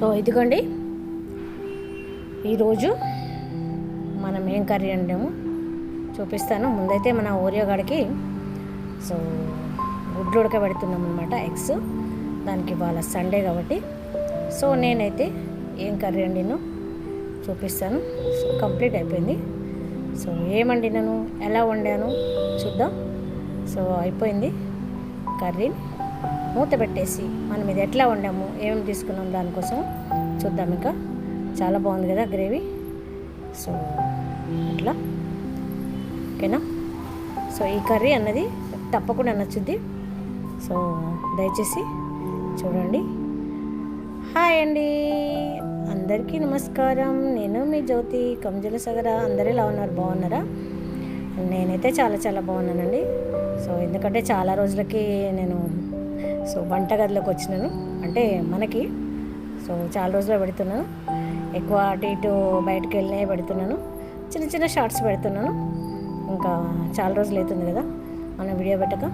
So ఇదిగోండి. ఈరోజు మనం ఏం కర్రీ అంటాము? చూపిస్తాను. ముందైతే మన ఓరియో గడికి సో గుడ్లు ఉడకబెడుతున్నాం అనమాట ఎగ్స్. దానికి ఇవాళ సండే కాబట్టి. సో నేనైతే ఏం కర్రీ వండినో చూపిస్తాను. సో కంప్లీట్ అయిపోయింది. సో ఏం వండినాను? ఎలా వండాను? చూద్దాం. సో అయిపోయింది కర్రీ. మూత పెట్టేసి మనం ఇది ఎట్లా వండాము ఏమేమి తీసుకున్నాం దానికోసం చూద్దాం ఇంకా. చాలా బాగుంది కదా గ్రేవీ. సో అట్లా. ఓకేనా? సో ఈ కర్రీ అన్నది తప్పకుండా నచ్చుద్ది. సో దయచేసి చూడండి. హాయ్ అండి. అందరికీ నమస్కారం. నేను మీ జ్యోతి కంజల సగర. అందరూ ఎలా ఉన్నారు? బాగున్నారా? నేనైతే చాలా చాలా బాగున్నానండి. సో ఎందుకంటే చాలా రోజులకి నేను సో వంటగదిలోకి వచ్చినాను. అంటే మనకి సో చాలా రోజులు పెడుతున్నాను. ఎక్కువ అటు ఇటు బయటకు వెళ్ళినే పెడుతున్నాను. చిన్న చిన్న షార్ట్స్ పెడుతున్నాను. ఇంకా చాలా రోజులు అవుతుంది కదా మనం వీడియో పెట్టక.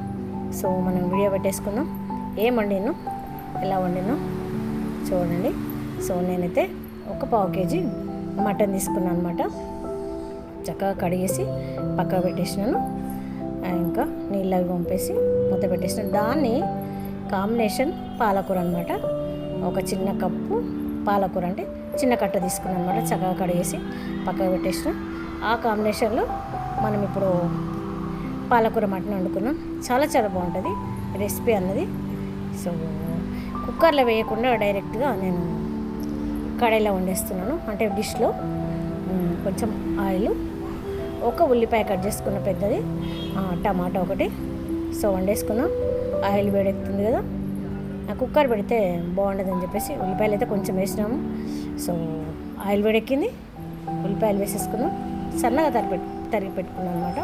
సో మనం వీడియో పెట్టేసుకుందాం. ఏం వండాను ఎలా వండాను చూడండి. సో నేనైతే ఒక పావు కేజీ మటన్ తీసుకున్నాను అనమాట చక్కగా కడిగేసి పక్కకు పెట్టేసినాను. ఇంకా నీళ్ళు అవి పంపేసి మూత పెట్టేసిన దాన్ని కాంబినేషన్ పాలకూర అనమాట ఒక చిన్న కప్పు పాలకూర అంటే చిన్న కట్ట తీసుకున్నాను అనమాట చక్కగా కడిగేసి పక్కకు పెట్టేసిన. ఆ కాంబినేషన్లో మనం ఇప్పుడు పాలకూర మటన్ వండుకున్నాం. చాలా చాలా బాగుంటుంది రెసిపీ అన్నది. సో కుక్కర్లో వేయకుండా డైరెక్ట్గా నేను కడాయిలో వండేస్తున్నాను. అంటే డిష్లో కొంచెం ఆయిల్. ఒక ఉల్లిపాయ కట్ చేసుకున్న పెద్దది టమాటా ఒకటి. సో వండేసుకున్నాం. ఆయిల్ వేడెక్కుతుంది కదా. కుక్కర్ పెడితే బాగుండదని చెప్పేసి ఉల్లిపాయలు అయితే కొంచెం వేసినాము. సో ఆయిల్ వేడెక్కింది. ఉల్లిపాయలు వేసేసుకున్నాం. సన్నగా తరిగి తరిగి పెట్టుకున్నాం అనమాట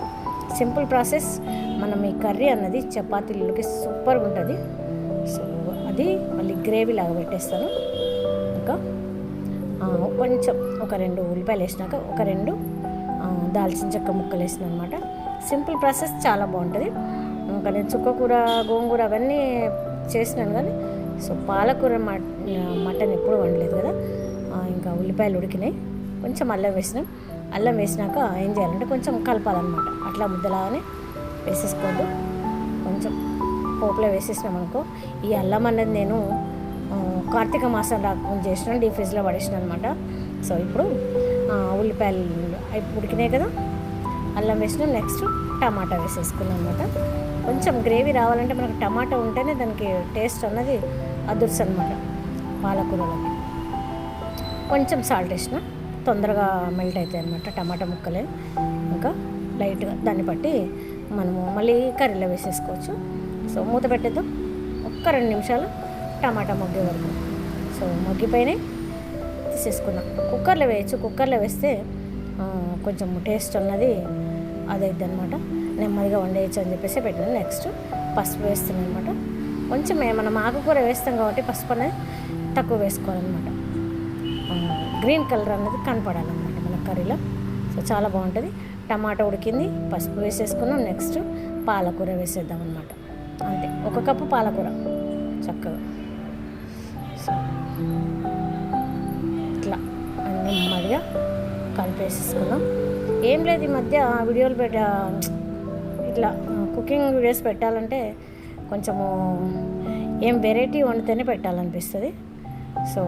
సింపుల్ ప్రాసెస్. మనం ఈ కర్రీ అన్నది చపాతీలకి సూపర్గా ఉంటుంది. సో అది మళ్ళీ గ్రేవీ లాగా పెట్టేస్తాను. ఇంకా కొంచెం ఒక రెండు ఉల్లిపాయలు వేసినాక ఒక రెండు దాల్చిన చెక్క ముక్కలు వేసిన అనమాట సింపుల్ ప్రాసెస్. చాలా బాగుంటుంది. ఇంకా నేను చుక్కకూర గోంగూర అవన్నీ చేసినాను కానీ సో పాలకూర మటన్ ఎప్పుడు వండలేదు కదా. ఇంకా ఉల్లిపాయలు ఉడికినాయి. కొంచెం అల్లం వేసినాం. అల్లం వేసినాక ఏం చేయాలంటే కొంచెం కలపాలన్నమాట. అట్లా ముద్దలాగానే వేసేసుకోవద్దు. కొంచెం పోపులో వేసేసినాం అనుకో. ఈ అల్లం అన్నది నేను కార్తీక మాసం రాకుండా చేసిన డీప్ ఫ్రిడ్జ్లో పడేసిన అనమాట సో ఇప్పుడు ఉల్లిపాయలు ఉడికినాయి కదా. అల్లం వేసినాం. నెక్స్ట్ టమాటా వేసేసుకున్నాం అనమాట కొంచెం గ్రేవీ రావాలంటే మనకు టమాటా ఉంటేనే దానికి టేస్ట్ అన్నది అదుర్స్ అనమాట పాలకూరలోకి. కొంచెం సాల్ట్ వేసిన తొందరగా మెల్ట్ అవుతాయి అనమాట టమాటా ముక్కలే. ఇంకా లైట్గా దాన్ని బట్టి మనము మళ్ళీ కర్రీలో వేసేసుకోవచ్చు. సో మూత పెట్టేద్దాం. ఒక్క రెండు నిమిషాలు టమాటా మొగ్గే వరకు. సో మగ్గిపోయినాయి తీసేసుకున్నాం కుక్కర్లో వేయచ్చు. కుక్కర్లో వేస్తే కొంచెం టేస్ట్ అన్నది అదైద్ది అనమాట నెమ్మదిగా వండేయచ్చు అని చెప్పేసి పెట్టాను నెక్స్ట్ పసుపు వేస్తున్నాను అనమాట. కొంచెం మనం ఆకుకూర వేస్తాం కాబట్టి పసుపు అనేది తక్కువ వేసుకోవాలన్నమాట. గ్రీన్ కలర్ అనేది కనపడాలన్నమాట మన కర్రీలో. సో చాలా బాగుంటుంది. టమాటా ఉడికింది పసుపు వేసేసుకున్నాం నెక్స్ట్ పాలకూర వేసేద్దాం అనమాట అంతే. ఒక కప్పు పాలకూర. చక్కగా. సో ఇట్లా. అన్ని నెమ్మదిగా కలిపేసేసుకున్నాం. ఏం లేదు ఈ మధ్య వీడియోలు పెట్ట ఇట్లా కుకింగ్ వీడియోస్ పెట్టాలంటే కొంచెము ఏం వెరైటీ వండితేనే పెట్టాలనిపిస్తుంది. సో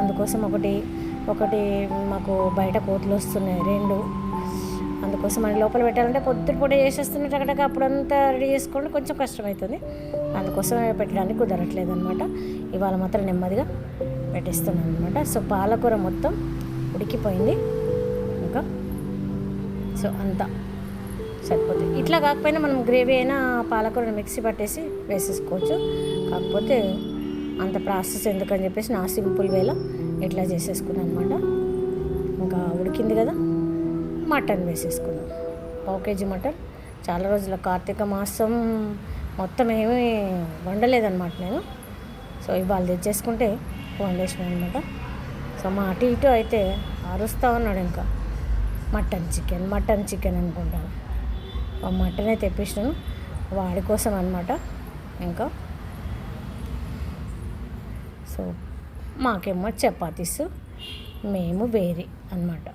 అందుకోసం ఒకటి ఒకటి మాకు బయట కోతులు వస్తున్నాయి రెండు. అందుకోసం మన లోపల పెట్టాలంటే పొద్దున పొడి చేసేస్తున్నట్టు అక్కడ అప్పుడంతా రెడీ చేసుకోండి కొంచెం కష్టమవుతుంది అందుకోసం పెట్టడానికి కుదరట్లేదు అనమాట ఇవాళ మాత్రం నెమ్మదిగా పెట్టేస్తున్నాను అనమాట సో పాలకూర మొత్తం ఉడికిపోయింది. ఇంకా సో అంతా. సరిపోతాయి. ఇట్లా కాకపోయినా మనం గ్రేవీ అయినా పాలకూరని మిక్సీ పట్టేసి వేసేసుకోవచ్చు. కాకపోతే అంత ప్రాసెస్ ఎందుకని చెప్పేసి నా సింపుల్ వేలో ఇట్లా చేసేసుకున్నాను అనమాట ఇంకా ఉడికింది కదా మటన్ వేసేసుకున్నాం. పావు కేజీ మటన్. చాలా రోజుల కార్తీక మాసం మొత్తం ఏమీ వండలేదన్నమాట నేను. సో ఇవాళ తెచ్చేసుకుంటే వండేసినాను అనమాట సో మా అటు ఇటు అయితే అరుస్తూ ఉన్నాడు ఇంకా. మటన్ చికెన్ మటన్ చికెన్ అనుకుంటాను. మటనే తెప్పించినాను వాడి కోసం అనమాట ఇంకా సో మాకేమో చపాతీస్ మేము వేరే అన్నమాట.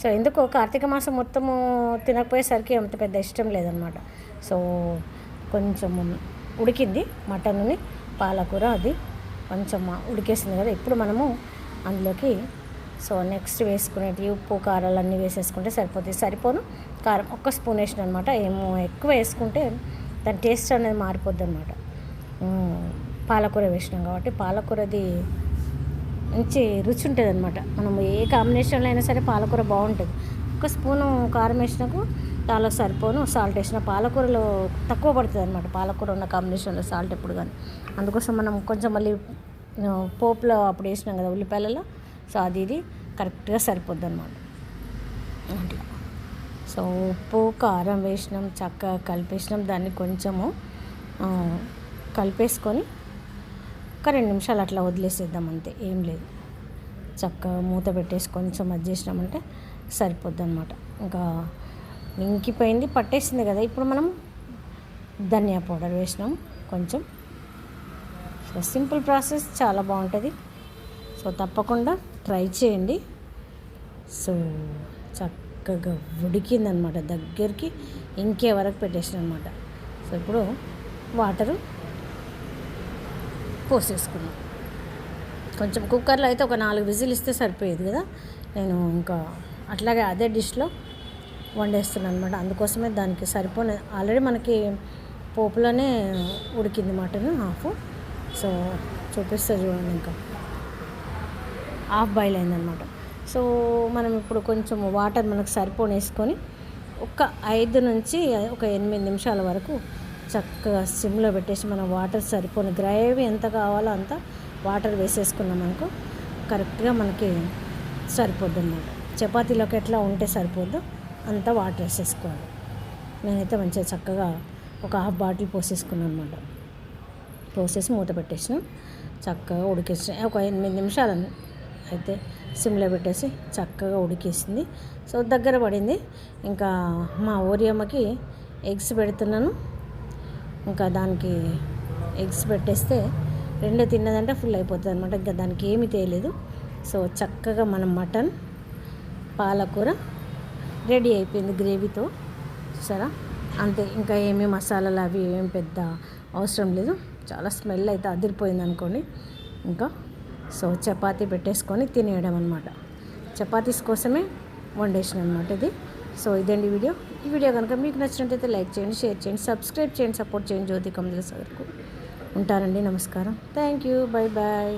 సో ఎందుకో కార్తీక మాసం మొత్తము తినకపోయేసరికి అంత పెద్ద ఇష్టం లేదనమాట సో కొంచెం ఉడికింది మటన్ని పాలకూర అది కొంచెం ఉడికేసింది కదా. ఇప్పుడు మనము అందులోకి సో నెక్స్ట్ వేసుకునేటి ఉప్పు కారాలు అన్నీ వేసేసుకుంటే సరిపోతుంది సరిపోను. కారం ఒక్క స్పూన్ వేసిన అనమాట. ఏమో ఎక్కువ వేసుకుంటే దాని టేస్ట్ అనేది మారిపోద్ది అనమాట పాలకూర వేసినాం కాబట్టి పాలకూరది మంచి రుచి ఉంటుంది అనమాట మనం ఏ కాంబినేషన్లో అయినా సరే పాలకూర బాగుంటుంది. ఒక స్పూను కారం వేసినాకు చాలా సరిపోను. సాల్ట్ వేసిన పాలకూరలో తక్కువ పడుతుంది అనమాట పాలకూర ఉన్న కాంబినేషన్లో సాల్ట్ ఎప్పుడు కానీ అందుకోసం మనం కొంచెం మళ్ళీ పోపులో అప్పుడు వేసినాం కదా ఉల్లిపాయలలో. సో అది ఇది కరెక్ట్గా సరిపోద్ది అనమాట అట్లా సో ఉప్పు కారం వేసినాం చక్కగా కలిపేసినాం. దాన్ని కొంచెము కలిపేసుకొని ఒక రెండు నిమిషాలు అట్లా వదిలేసేద్దాం అంతే. ఏం లేదు. చక్కగా మూత పెట్టేసి కొంచెం అది చేసినామంటే సరిపోద్ది అనమాట ఇంకా ఇంకిపోయింది పట్టేసింది కదా. ఇప్పుడు మనం ధనియా పౌడర్ వేసినాం కొంచెం. సో సింపుల్ ప్రాసెస్ చాలా బాగుంటుంది. సో తప్పకుండా ట్రై చేయండి. సో చక్క చక్కగా ఉడికిందనమాట. దగ్గరికి ఇంకే వరకు పెట్టేసిన అనమాట సో ఇప్పుడు వాటరు పోసేసుకున్నాం కొంచెం కుక్కర్లో అయితే ఒక నాలుగు విజిల్ ఇస్తే సరిపోయేది కదా. నేను ఇంకా అట్లాగే అదే డిష్లో వండేస్తున్నాను అనమాట అందుకోసమే దానికి సరిపోయిన ఆల్రెడీ మనకి పోపులోనే ఉడికింది మటన్ హాఫ్. సో చూపిస్తా చూడండి ఇంకా. హాఫ్ బాయిల్ అయిందనమాట. సో మనం ఇప్పుడు కొంచెం వాటర్ మనకు సరిపోనేసుకొని ఒక ఐదు నుంచి ఒక ఎనిమిది నిమిషాల వరకు చక్కగా సిమ్లో పెట్టేసి మనం వాటర్ సరిపోని గ్రేవీ ఎంత కావాలో అంత వాటర్ వేసేసుకున్నాం అనుకో కరెక్ట్గా మనకి సరిపోద్ది అన్నమాట చపాతీలోకి ఎట్లా ఉంటే సరిపోద్దో అంత వాటర్ వేసేసుకోవాలి. నేనైతే మంచిగా చక్కగా ఒక హాఫ్ బాటిల్ పోసేసుకున్నాను అనమాట పోసేసి మూత పెట్టేసిన చక్కగా ఉడికేసిన ఒక ఎనిమిది నిమిషాలు అయితే సిమ్లో పెట్టేసి చక్కగా ఉడికేసింది. సో దగ్గర పడింది. ఇంకా మా ఓరియమ్మకి ఎగ్స్ పెడుతున్నాను. ఇంకా దానికి ఎగ్స్ పెట్టేస్తే రెండు తిన్నదంటే ఫుల్ అయిపోతుంది అనమాట ఇంకా దానికి ఏమీ తేలేదు. సో చక్కగా మనం మటన్ పాలకూర రెడీ అయిపోయింది గ్రేవీతో. చూసారా? అంతే ఇంకా ఏమీ మసాలాలు అవి ఏం పెద్ద అవసరం లేదు. చాలా స్మెల్ అయితే అదిరిపోయింది అనుకోండి. ఇంకా సో చపాతీ పెట్టేసుకొని తినేయడం అనమాట చపాతీస్ కోసమే వండేసిన అనమాట ఇది. సో ఇదండి వీడియో. ఈ వీడియో కనుక మీకు నచ్చినట్టయితే లైక్ చేయండి షేర్ చేయండి సబ్స్క్రైబ్ చేయండి సపోర్ట్ చేయండి జ్యోతి కమలేశ్వరకు ఉంటారండి. నమస్కారం. Thank you. Bye bye